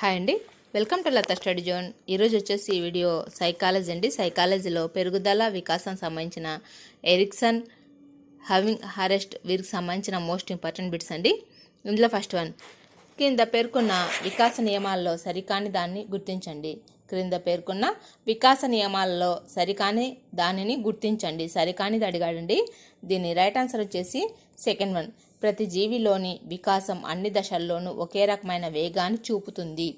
Hi అండి. Welcome to Latha study zone. ఈరోజు వచ్చేసి ఈ వీడియో సైకాలజీ అండి. సైకాలజీలో పెరుగుదల వికాసం సంబంధించిన ఎరిక్సన్ హవింగ్ హారెస్ట్ వీరికి సంబంధించిన మోస్ట్ ఇంపార్టెంట్ బిట్స్ అండి. ఇందులో ఫస్ట్ వన్. కింద పేర్కొన్న వికాస నియమాల్లో సరికాని దాన్ని గుర్తించండి. క్రింద పేర్కొన్న వికాస నియమాలలో సరికాని దానిని గుర్తించండి. సరికానిది అడిగాడండి. దీని రైట్ ఆన్సర్ వచ్చేసి సెకండ్ వన్. ప్రతి జీవిలోని వికాసం అన్ని దశల్లోనూ ఒకే రకమైన వేగాన్ని చూపుతుంది.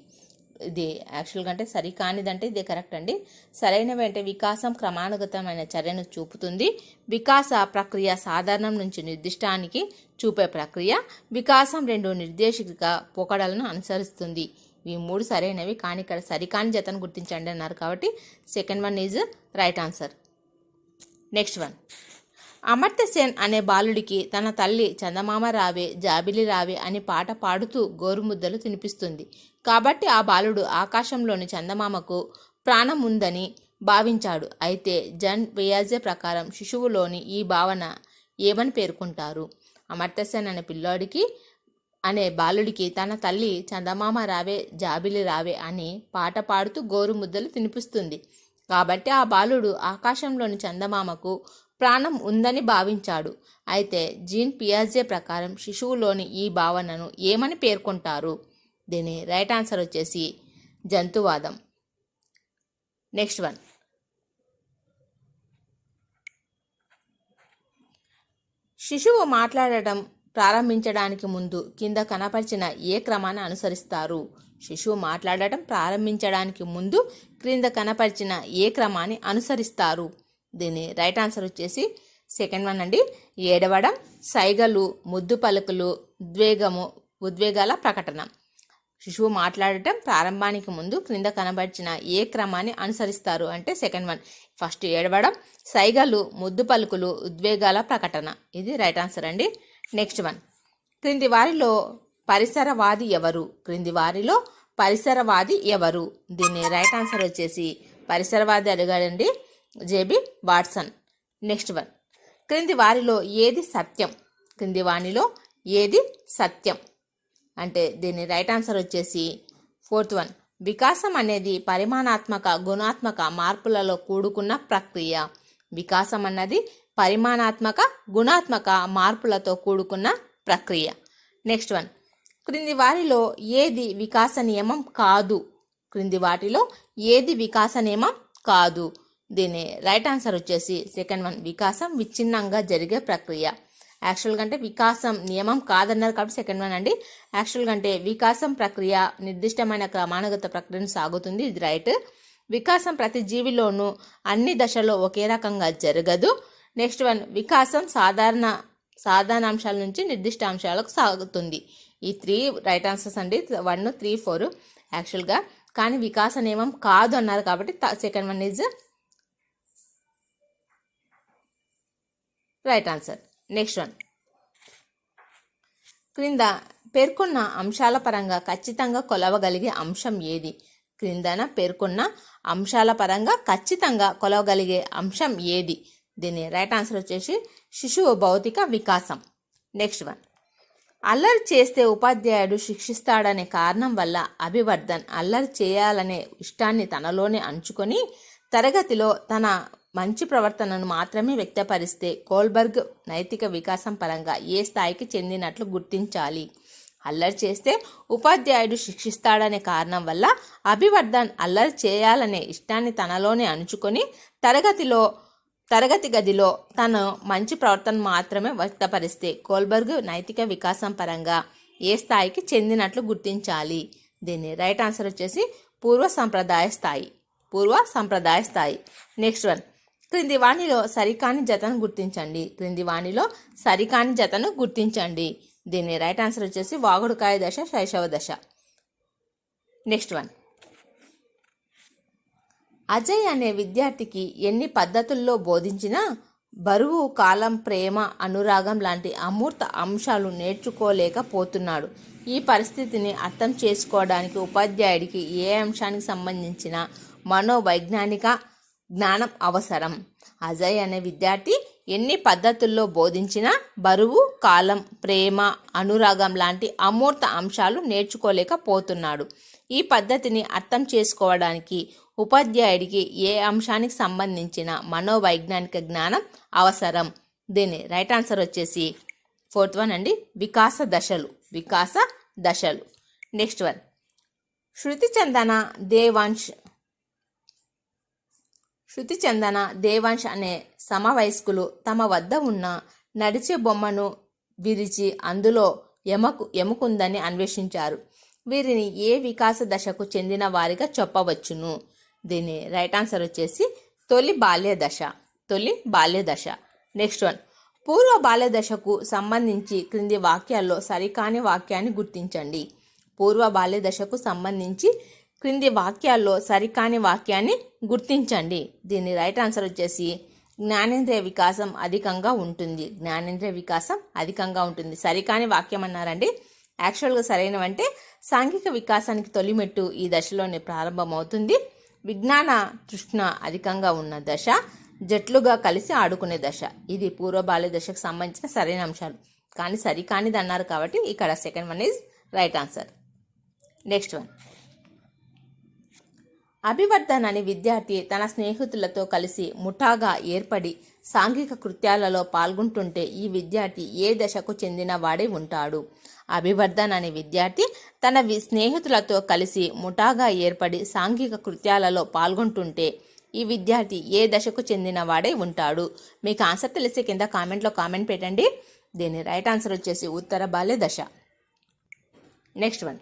ఇది యాక్చువల్గా అంటే సరికానిదంటే ఇదే కరెక్ట్ అండి. సరైనవి అంటే వికాసం క్రమానుగతమైన చర్యను చూపుతుంది. వికాస ప్రక్రియ సాధారణం నుంచి నిర్దిష్టానికి చూపే ప్రక్రియ వికాసం రెండు నిర్దేశిక పోకడలను అనుసరిస్తుంది. ఈ మూడు సరైనవి కానీ ఇక్కడ సరికాని జతను గుర్తించండి అన్నారు కాబట్టి second one is right answer. Next one. Amartya Sen అనే బాలుడికి తన తల్లి చందమామ రావే జాబిలి రావే అని పాట పాడుతూ గోరుముద్దలు తినిపిస్తుంది. కాబట్టి ఆ బాలుడు ఆకాశంలోని చందమామకు ప్రాణం ఉందని భావించాడు. అయితే జన్ వియాజే ప్రకారం శిశువులోని ఈ భావన ఏమని పేర్కొంటారు? అమర్త్యసేన్ అనే పిల్లోడికి అనే బాలుడికి తన తల్లి చందమామ రావే జాబిలి రావే అని పాట పాడుతూ గోరు ముద్దలు తినిపిస్తుంది. కాబట్టి ఆ బాలుడు ఆకాశంలోని చందమామకు ప్రాణం ఉందని భావించాడు. అయితే జీన్ పియాజే ప్రకారం శిశువులోని ఈ భావనను ఏమని పేర్కొంటారు? దీని రైట్ ఆన్సర్ వచ్చేసి జంతువాదం. Next one. శిశువు మాట్లాడటం ప్రారంభించడానికి ముందు కింద కనపరిచిన ఏ క్రమాన్ని అనుసరిస్తారు? శిశువు మాట్లాడటం ప్రారంభించడానికి ముందు క్రింద కనపరిచిన ఏ క్రమాన్ని అనుసరిస్తారు? దీని రైట్ ఆన్సర్ వచ్చేసి సెకండ్ వన్ అండి. ఏడవడం సైగలు ముద్దు పలుకులు ఉద్వేగము ఉద్వేగాల ప్రకటన. శిశువు మాట్లాడటం ప్రారంభానికి ముందు క్రింద కనబడిచిన ఏ క్రమాన్ని అనుసరిస్తారు అంటే సెకండ్ వన్. ఫస్ట్ ఏడవడం సైగలు ముద్దు పలుకులు ఉద్వేగాల ప్రకటన. ఇది రైట్ ఆన్సర్ అండి. నెక్స్ట్ వన్ క్రింది వారిలో పరిసరవాది ఎవరు? క్రింది వారిలో పరిసరవాది ఎవరు? దీని రైట్ ఆన్సర్ వచ్చేసి పరిసరవాది అడిగాడండి జేబి వాట్సన్. నెక్స్ట్ వన్ క్రింది వారిలో ఏది సత్యం? క్రింది వానిలో ఏది సత్యం? అంటే దీని రైట్ ఆన్సర్ వచ్చేసి ఫోర్త్ వన్ వికాసం అనేది పరిమాణాత్మక గుణాత్మక మార్పులలో కూడుకున్న ప్రక్రియ. వికాసం అన్నది పరిమాణాత్మక గుణాత్మక మార్పులతో కూడుకున్న ప్రక్రియ. నెక్స్ట్ వన్ క్రింది వారిలో ఏది వికాస నియమం కాదు? క్రింది వాటిలో ఏది వికాస నియమం కాదు? దీని రైట్ ఆన్సర్ వచ్చేసి సెకండ్ వన్ వికాసం విచ్ఛిన్నంగా జరిగే ప్రక్రియ. యాక్చువల్గా అంటే వికాసం నియమం కాదన్నారు కాబట్టి సెకండ్ వన్ అండి. యాక్చువల్గా అంటే వికాసం ప్రక్రియ నిర్దిష్టమైన క్రమానుగత ప్రక్రియను సాగుతుంది. ఇది రైట్ వికాసం ప్రతి జీవిలోనూ అన్ని దశల్లో ఒకే రకంగా జరగదు. నెక్స్ట్ వన్ వికాసం సాధారణ సాధారణ అంశాల నుంచి నిర్దిష్ట అంశాలకు సాగుతుంది. ఈ త్రీ రైట్ ఆన్సర్స్ అండి. వన్ త్రీ ఫోర్ యాక్చువల్గా. కానీ వికాస నియమం కాదు అన్నారు కాబట్టి second one is right answer. Next one. క్రింద పేర్కొన్న అంశాల పరంగా ఖచ్చితంగా కొలవగలిగే అంశం ఏది? క్రిందన పేర్కొన్న అంశాల పరంగా ఖచ్చితంగా కొలవగలిగే అంశం ఏది? దీని రైట్ ఆన్సర్ వచ్చేసి శిశువు భౌతిక వికాసం. నెక్స్ట్ వన్ అల్లరి చేస్తే ఉపాధ్యాయుడు శిక్షిస్తాడనే కారణం వల్ల అభివర్ధన్ అల్లరి చేయాలనే ఇష్టాన్ని తనలోనే అంచుకొని తరగతిలో తన మంచి ప్రవర్తనను మాత్రమే వ్యక్తపరిస్తే కోల్బర్గ్ నైతిక వికాసం పరంగా ఏ స్థాయికి చెందినట్లు గుర్తించాలి. అల్లరి చేస్తే ఉపాధ్యాయుడు శిక్షిస్తాడనే కారణం వల్ల అభివర్ధన్ అల్లరి చేయాలనే ఇష్టాన్ని తనలోనే అణుచుకొని తరగతిలో తరగతి గదిలో తను మంచి ప్రవర్తన మాత్రమే వ్యక్తపరిస్తే కోల్బర్గ్ నైతిక వికాసం పరంగా ఏ స్థాయికి చెందినట్లు గుర్తించాలి. దీన్ని రైట్ ఆన్సర్ వచ్చేసి పూర్వ సంప్రదాయ స్థాయి పూర్వ సంప్రదాయ స్థాయి. Next one. క్రింది వాణిలో సరికాని జతను గుర్తించండి. క్రింది వాణిలో సరికాని జతను గుర్తించండి. దీని రైట్ ఆన్సర్ వచ్చేసి వాగుడుకాయ దశ శైశవ దశ. Next one. అజయ్ అనే విద్యార్థికి ఎన్ని పద్ధతుల్లో బోధించినా బరువు కాలం ప్రేమ అనురాగం లాంటి అమూర్త అంశాలు నేర్చుకోలేకపోతున్నాడు. ఈ పరిస్థితిని అర్థం చేసుకోవడానికి ఉపాధ్యాయుడికి ఏ అంశానికి సంబంధించిన మనోవైజ్ఞానిక జ్ఞానం అవసరం? అజయ్ అనే విద్యార్థి ఎన్ని పద్ధతుల్లో బోధించినా బరువు కాలం ప్రేమ అనురాగం లాంటి అమూర్త అంశాలు నేర్చుకోలేకపోతున్నాడు. ఈ పద్ధతిని అర్థం చేసుకోవడానికి ఉపాధ్యాయుడికి ఏ అంశానికి సంబంధించిన మనోవైజ్ఞానిక జ్ఞానం అవసరం? దీని రైట్ ఆన్సర్ వచ్చేసి ఫోర్త్ వన్ అండి వికాస దశలు. వికాస దశలు. Next one. శృతి చందన దేవాంశ్ శృతి చందన దేవాంశ్ అనే సమవయస్కులు తమ వద్ద ఉన్న నడిచే బొమ్మను విరిచి అందులో ఎమకు ఎముకుందని అన్వేషించారు. వీరిని ఏ వికాస దశకు చెందిన వారిగా చెప్పవచ్చును. దీని రైట్ ఆన్సర్ వచ్చేసి తొలి బాల్య దశ తొలి బాల్య దశ. నెక్స్ట్ వన్ పూర్వ బాల్య దశకు సంబంధించి క్రింది వాక్యాల్లో సరికాని వాక్యాన్ని గుర్తించండి. పూర్వ బాల్య దశకు సంబంధించి క్రింది వాక్యాల్లో సరికాని వాక్యాన్ని గుర్తించండి. దీని రైట్ ఆన్సర్ వచ్చేసి జ్ఞానేంద్రియ వికాసం అధికంగా ఉంటుంది. జ్ఞానేంద్రియ వికాసం అధికంగా ఉంటుంది. సరికాని వాక్యం అన్నారండి. యాక్చువల్గా సరైనవంటే సాంఘిక వికాసానికి తొలిమెట్టు ఈ దశలోనే ప్రారంభమవుతుంది. విజ్ఞాన తృష్ణ అధికంగా ఉన్న దశ జట్లుగా కలిసి ఆడుకునే దశ. ఇది పూర్వ బాల్య దశకు సంబంధించిన సరైన అంశాలు. కానీ సరికానిది అన్నారు కాబట్టి ఇక్కడ second one is right answer. Next one. Abhivardhan అనే విద్యార్థి తన స్నేహితులతో కలిసి ముఠాగా ఏర్పడి సాంఘిక కృత్యాలలో పాల్గొంటుంటే ఈ విద్యార్థి ఏ దశకు చెందిన వాడే ఉంటాడు. అభివర్ధన్ అనే విద్యార్థి తన వి- స్నేహితులతో కలిసి ముఠాగా ఏర్పడి సాంఘిక కృత్యాలలో పాల్గొంటుంటే ఈ విద్యార్థి ఏ దశకు చెందిన వాడే ఉంటాడు. మీకు ఆన్సర్ తెలిసి కింద కామెంట్లో కామెంట్ పెట్టండి. దీని రైట్ ఆన్సర్ వచ్చేసి ఉత్తర బాల్య దశ. Next one.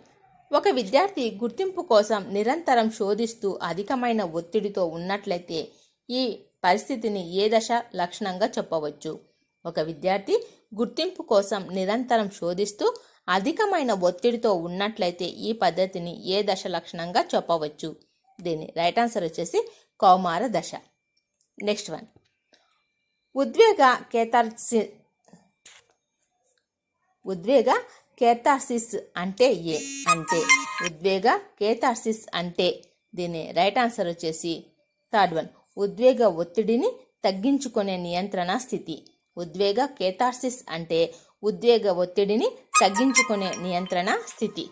ఒక విద్యార్థి గుర్తింపు కోసం నిరంతరం శోధిస్తూ అధికమైన ఒత్తిడితో ఉన్నట్లయితే ఈ పరిస్థితిని ఏ దశ లక్షణంగా చెప్పవచ్చు? ఒక విద్యార్థి గుర్తింపు కోసం నిరంతరం శోధిస్తూ అధికమైన ఒత్తిడితో ఉన్నట్లయితే ఈ పద్ధతిని ఏ దశ లక్షణంగా చెప్పవచ్చు? దీని రైట్ ఆన్సర్ వచ్చేసి కౌమార దశ. Next one. ఉద్వేగ కేతార్సి ఉద్వేగ కేతార్సిస్ అంటే ఏ? అంటే ఉద్వేగ కేతార్సిస్ అంటే దీని రైట్ ఆన్సర్ వచ్చేసి థర్డ్ వన్. ఉద్వేగ ఒత్తిడిని తగ్గించుకునే నియంత్రణ స్థితి. ఉద్వేగ కేథార్సిస్ అంటే ఉద్వేగ ఒత్తిడిని తగ్గించుకునే నియంత్రణ స్థితి.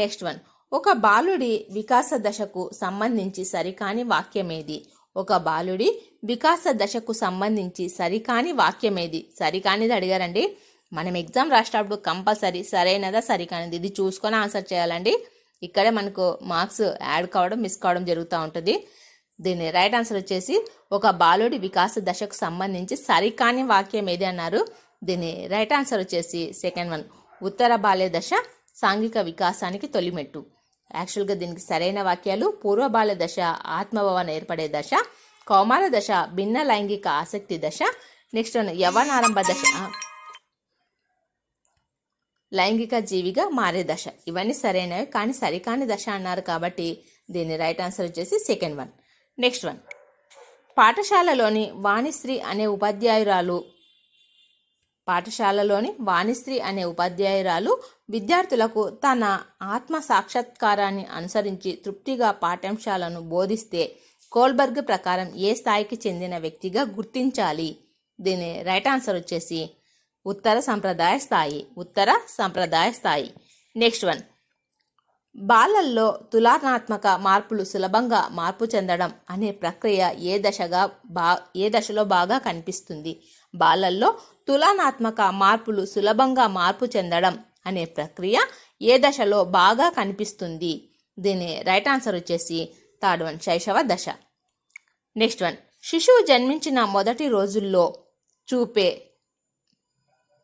Next one. ఒక బాలుడి వికాస దశకు సంబంధించి సరికాని వాక్యమేది? ఒక బాలుడి వికాస దశకు సంబంధించి సరికాని వాక్యమేది? సరికానిది అడిగారండి. మనం ఎగ్జామ్ రాసేటప్పుడు కంపల్సరీ సరైనదా సరికానిది? ఇది చూసుకొని ఆన్సర్ చేయాలండి. ఇక్కడే మనకు మార్క్స్ యాడ్ కావడం మిస్ కావడం జరుగుతూ ఉంటుంది. దీని రైట్ ఆన్సర్ వచ్చేసి ఒక బాలుడి వికాస దశకు సంబంధించి సరికాని వాక్యం ఏది అన్నారు? దీని రైట్ ఆన్సర్ వచ్చేసి సెకండ్ వన్. ఉత్తర బాల్య దశ సాంఘిక వికాసానికి తొలిమెట్టు. యాక్చువల్గా దీనికి సరైన వాక్యాలు పూర్వ బాల్య దశ ఆత్మభావన ఏర్పడే దశ కౌమార దశ భిన్న లైంగిక ఆసక్తి దశ నెక్స్ట్ వన్ యవనారంభ దశ లైంగిక జీవిగా మారే దశ. ఇవన్నీ సరైనవి కానీ సరికాని దశ అన్నారు కాబట్టి దీని రైట్ ఆన్సర్ వచ్చేసి సెకండ్ వన్. నెక్స్ట్ వన్ పాఠశాలలోని వాణిశ్రీ అనే ఉపాధ్యాయురాలు పాఠశాలలోని వాణిశ్రీ అనే ఉపాధ్యాయురాలు విద్యార్థులకు తన ఆత్మ సాక్షాత్కారాన్ని అనుసరించి తృప్తిగా పాఠ్యాంశాలను బోధిస్తే కోల్బర్గ్ ప్రకారం ఏ స్థాయికి చెందిన వ్యక్తిగా గుర్తించాలి? దీని రైట్ ఆన్సర్ వచ్చేసి ఉత్తర సంప్రదాయ స్థాయి ఉత్తర సంప్రదాయ స్థాయి. నెక్స్ట్ వన్ బాలల్లో తులనాత్మక మార్పులు సులభంగా మార్పు చెందడం అనే ప్రక్రియ ఏ దశగా బా ఏ దశలో బాగా కనిపిస్తుంది? బాలల్లో తులనాత్మక మార్పులు సులభంగా మార్పు చెందడం అనే ప్రక్రియ ఏ దశలో బాగా కనిపిస్తుంది? దీని రైట్ ఆన్సర్ వచ్చేసి థర్డ్ వన్ శైశవ దశ. నెక్స్ట్ వన్ శిశువు జన్మించిన మొదటి రోజుల్లో చూపే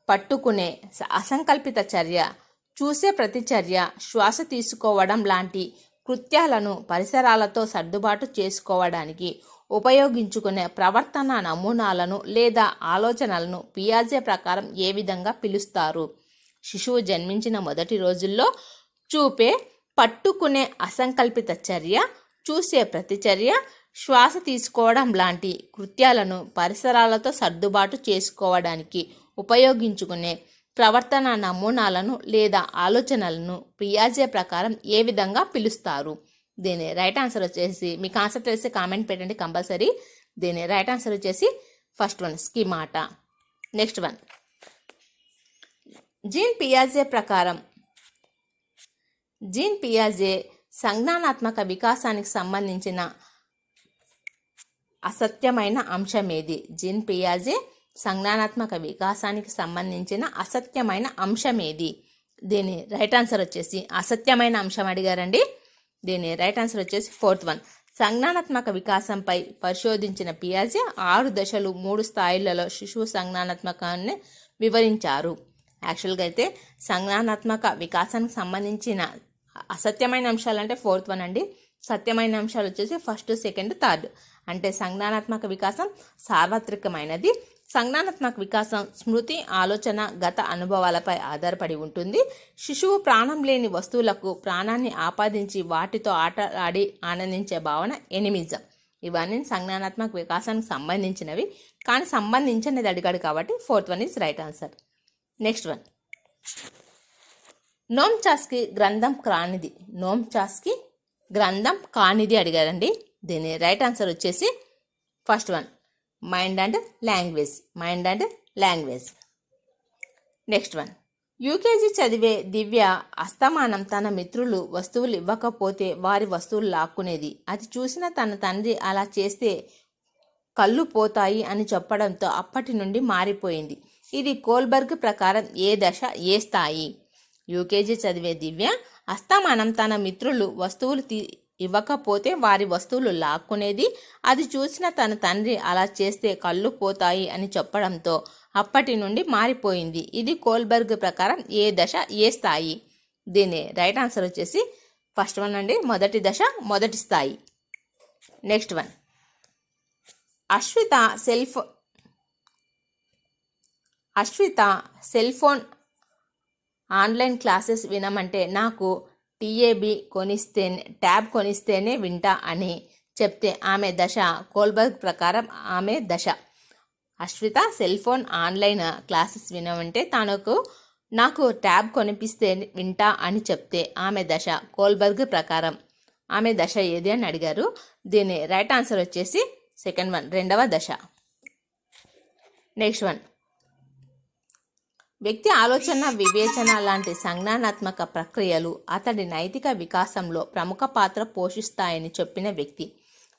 పట్టుకునే స- అసంకల్పిత చర్య చూసే ప్రతిచర్య శ్వాస తీసుకోవడం లాంటి కృత్యాలను పరిసరాలతో సర్దుబాటు చేసుకోవడానికి ఉపయోగించుకునే ప్రవర్తన నమూనాలను లేదా ఆలోచనలను పియాజే ప్రకారం ఏ విధంగా పిలుస్తారు? శిశువు జన్మించిన మొదటి రోజుల్లో చూపే పట్టుకునే అసంకల్పిత చర్య చూసే ప్రతిచర్య శ్వాస తీసుకోవడం లాంటి కృత్యాలను పరిసరాలతో సర్దుబాటు చేసుకోవడానికి ఉపయోగించుకునే ప్రవర్తన నమూనాలను లేదా ఆలోచనలను ప్రియాజే ప్రకారం ఏ విధంగా పిలుస్తారు? దీని రైట్ ఆన్సర్ వచ్చేసి మీకు ఆన్సర్ తెలిస్తే కామెంట్ పెట్టండి కంపల్సరీ. దీని రైట్ ఆన్సర్ వచ్చేసి first one schemata next one. Jean పియాజే ప్రకారం జీన్ పియాజే సంజ్ఞానాత్మక వికాసానికి సంబంధించిన అసత్యమైన అంశం ఏది? జీన్ పియాజే సంజ్ఞానాత్మక వికాసానికి సంబంధించిన అసత్యమైన అంశం ఏది దీని రైట్ ఆన్సర్ వచ్చేసి అసత్యమైన అంశం అడిగారండి. దీని రైట్ ఆన్సర్ వచ్చేసి ఫోర్త్ వన్ సంజ్ఞానాత్మక వికాసంపై పరిశోధించిన పియాజే ఆరు దశలు మూడు స్థాయిలలో శిశువు సంజ్ఞానాత్మకాన్ని వివరించారు. యాక్చువల్గా అయితే సంజ్ఞానాత్మక వికాసానికి సంబంధించిన అసత్యమైన అంశాలు అంటే ఫోర్త్ వన్ అండి. సత్యమైన అంశాలు వచ్చేసి ఫస్ట్ సెకండ్ థర్డ్ అంటే సంజ్ఞానాత్మక వికాసం సార్వత్రికమైనది. సంజ్ఞానాత్మక వికాసం స్మృతి ఆలోచన గత అనుభవాలపై ఆధారపడి ఉంటుంది. శిశువు ప్రాణం లేని వస్తువులకు ప్రాణాన్ని ఆపాదించి వాటితో ఆట ఆడి ఆనందించే భావన ఎనిమిజం. ఇవన్నీ సంజ్ఞానాత్మక వికాసానికి సంబంధించినవి కానీ సంబంధించినది అడిగాడు కాబట్టి fourth one is right answer. Next one. Noam Chomsky గ్రంథం కానిది నోమ్ చాస్కి గ్రంథం కానిది అడిగారండి. దీని రైట్ ఆన్సర్ వచ్చేసి first one. Mind and language mind and language next one UKG చదివే దివ్య అస్తమానం తన మిత్రులు వస్తువులు ఇవ్వకపోతే వారి వస్తువులు లాక్కునేది. అది చూసిన తన తండ్రి అలా చేస్తే కళ్ళు పోతాయి అని చెప్పడంతో అప్పటి నుండి మారిపోయింది. ఇది కోల్బర్గ్ ప్రకారం ఏ దశ ఏ స్థాయి? యూకేజీ చదివే దివ్య అస్తమానం తన మిత్రులు వస్తువులు తీ ఇవ్వకపోతే వారి వస్తువులు లాక్కునేది. అది చూసిన తన తండ్రి అలా చేస్తే కళ్ళు పోతాయి అని చెప్పడంతో అప్పటి నుండి మారిపోయింది. ఇది కోల్బర్గ్ ప్రకారం ఏ దశ ఏ స్థాయి? దీని రైట్ ఆన్సర్ వచ్చేసి ఫస్ట్ వన్ అండి. మొదటి దశ మొదటి స్థాయి. Next one. Ashwitha self Ashwitha cell phone online classes వినమంటే నాకు టీఏబి కొనిస్తేనే ట్యాబ్ కొనిస్తేనే వింటా అని చెప్తే ఆమె దశ కోల్బర్గ్ ప్రకారం ఆమె దశ. Ashwitha cell phone online classes వినమంటే తనకు నాకు ట్యాబ్ కొనిపిస్తే వింటా అని చెప్తే ఆమె దశ కోల్బర్గ్ ప్రకారం. ఆమె దశ ఏది అని అడిగారు. దీని రైట్ ఆన్సర్ వచ్చేసి సెకండ్ వన్ రెండవ దశ. Next one. వ్యక్తి ఆలోచన వివేచన లాంటి సంజ్ఞానాత్మక ప్రక్రియలు అతడి నైతిక వికాసంలో ప్రముఖ పాత్ర పోషిస్తాయని చెప్పిన వ్యక్తి.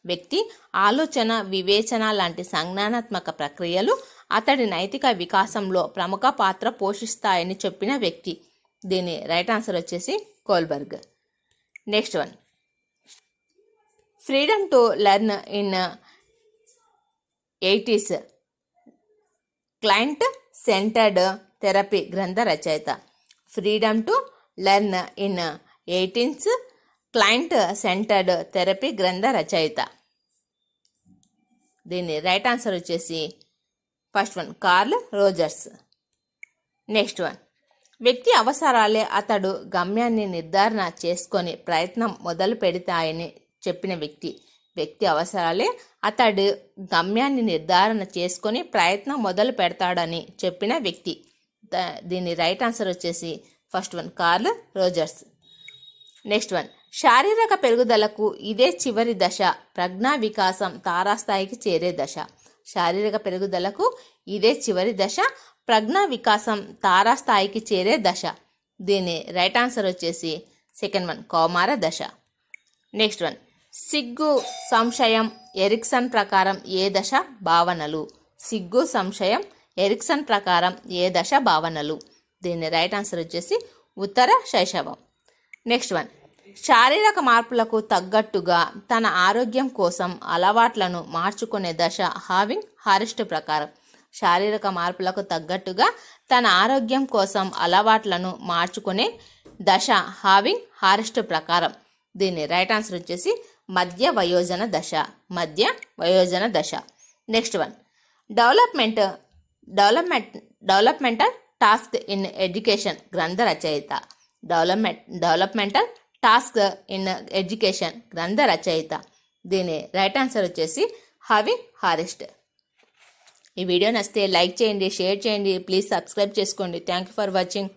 వ్యక్తి ఆలోచన వివేచన లాంటి సంజ్ఞానాత్మక ప్రక్రియలు అతడి నైతిక వికాసంలో ప్రముఖ పాత్ర పోషిస్తాయని చెప్పిన వ్యక్తి. దీని రైట్ ఆన్సర్ వచ్చేసి Kohlberg. Next one. Freedom to learn in eighties. Client centred therapy గ్రంథ రచయిత freedom to learn in eighteens client centred therapy గ్రంథ రచయిత దీని రైట్ ఆన్సర్ వచ్చేసి first one Carl Rogers next one వ్యక్తి అవసరాలే అతడు గమ్యాన్ని నిర్ధారణ చేసుకొని ప్రయత్నం మొదలు పెడతాయని చెప్పిన వ్యక్తి. వ్యక్తి అవసరాలే అతడు గమ్యాన్ని నిర్ధారణ చేసుకొని ప్రయత్నం మొదలు పెడతాడని చెప్పిన వ్యక్తి. దీని రైట్ ఆన్సర్ వచ్చేసి first one Carl Rogers. Next one శారీరక పెరుగుదలకు ఇదే చివరి దశ ప్రజ్ఞా వికాసం తారాస్థాయికి చేరే దశ. శారీరక పెరుగుదలకు ఇదే చివరి దశ ప్రజ్ఞా వికాసం తారాస్థాయికి చేరే దశ. దీని రైట్ ఆన్సర్ వచ్చేసి సెకండ్ వన్ కౌమార దశ. నెక్స్ట్ వన్ సిగ్గు సంశయం ఎరిక్సన్ ప్రకారం ఏ దశ? భావనలు. సిగ్గు సంశయం ఎరిక్సన్ ప్రకారం ఏ దశ భావనలు దీని రైట్ ఆన్సర్ వచ్చేసి ఉత్తర శైశవం. Next one. శారీరక మార్పులకు తగ్గట్టుగా తన ఆరోగ్యం కోసం అలవాట్లను మార్చుకునే దశ హావింగ్ హారెస్ట్ ప్రకారం. శారీరక మార్పులకు తగ్గట్టుగా తన ఆరోగ్యం కోసం అలవాట్లను మార్చుకునే దశ హావింగ్ హారెస్ట్ ప్రకారం. దీని రైట్ ఆన్సర్ వచ్చేసి మధ్య వయోజన దశ. మధ్య వయోజన దశ. Next one. Development development developmental task in education గ్రంథ రచయిత. Development developmental task in education గ్రంథ రచయిత. దీని రైట్ ఆన్సర్ వచ్చేసి హవి హారెస్ట్. ఈ వీడియో నచ్చితే లైక్ చేయండి షేర్ చేయండి ప్లీజ్ సబ్స్క్రైబ్ చేసుకోండి. Thank you for watching.